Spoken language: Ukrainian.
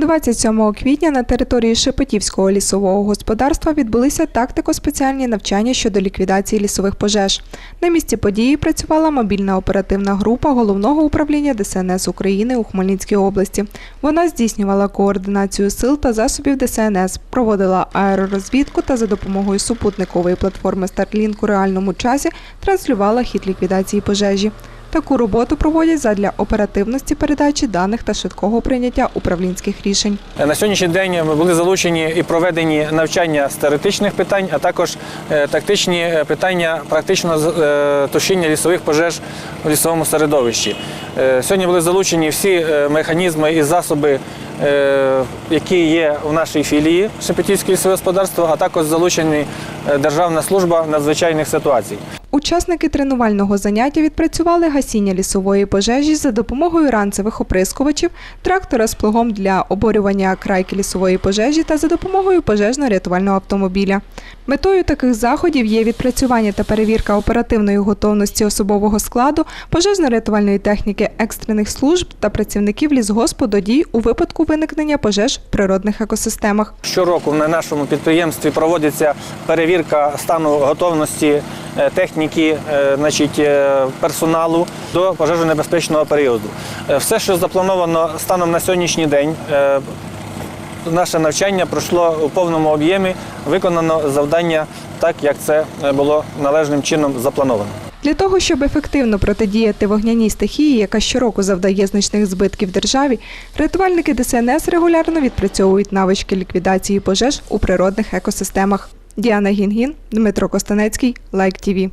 27 квітня на території Шепетівського лісового господарства відбулися тактико-спеціальні навчання щодо ліквідації лісових пожеж. На місці події працювала мобільна оперативна група головного управління ДСНС України у Хмельницькій області. Вона здійснювала координацію сил та засобів ДСНС, проводила аеророзвідку та за допомогою супутникової платформи Starlink у реальному часі транслювала хід ліквідації пожежі. Таку роботу проводять задля оперативності передачі даних та швидкого прийняття управлінських рішень. На сьогоднішній день ми були залучені і проведені навчання з теоретичних питань, а також е, тактичні е, питання практичного е, тушіння лісових пожеж у лісовому середовищі. Е, Сьогодні були залучені всі е, механізми і засоби, е, які є у нашій філії Шепетівське лісове господарство, а також залучені е, Державна служба надзвичайних ситуацій. Учасники тренувального заняття відпрацювали гасіння лісової пожежі за допомогою ранцевих оприскувачів, трактора з плугом для оборювання крайки лісової пожежі та за допомогою пожежно-рятувального автомобіля. Метою таких заходів є відпрацювання та перевірка оперативної готовності особового складу, пожежно-рятувальної техніки екстрених служб та працівників лісгоспу до дій у випадку виникнення пожеж в природних екосистемах. Щороку на нашому підприємстві проводиться перевірка стану готовності техніки, е, значить, е, персоналу до пожежонебезпечного періоду. Е, Все, що заплановано станом на сьогоднішній день, е, наше навчання пройшло у повному об'ємі, виконано завдання так, як це е, було належним чином заплановано. Для того, щоб ефективно протидіяти вогняній стихії, яка щороку завдає значних збитків державі, рятувальники ДСНС регулярно відпрацьовують навички ліквідації пожеж у природних екосистемах. Діана Гінгін, Дмитро Костанецький, Лайк ТІВІ.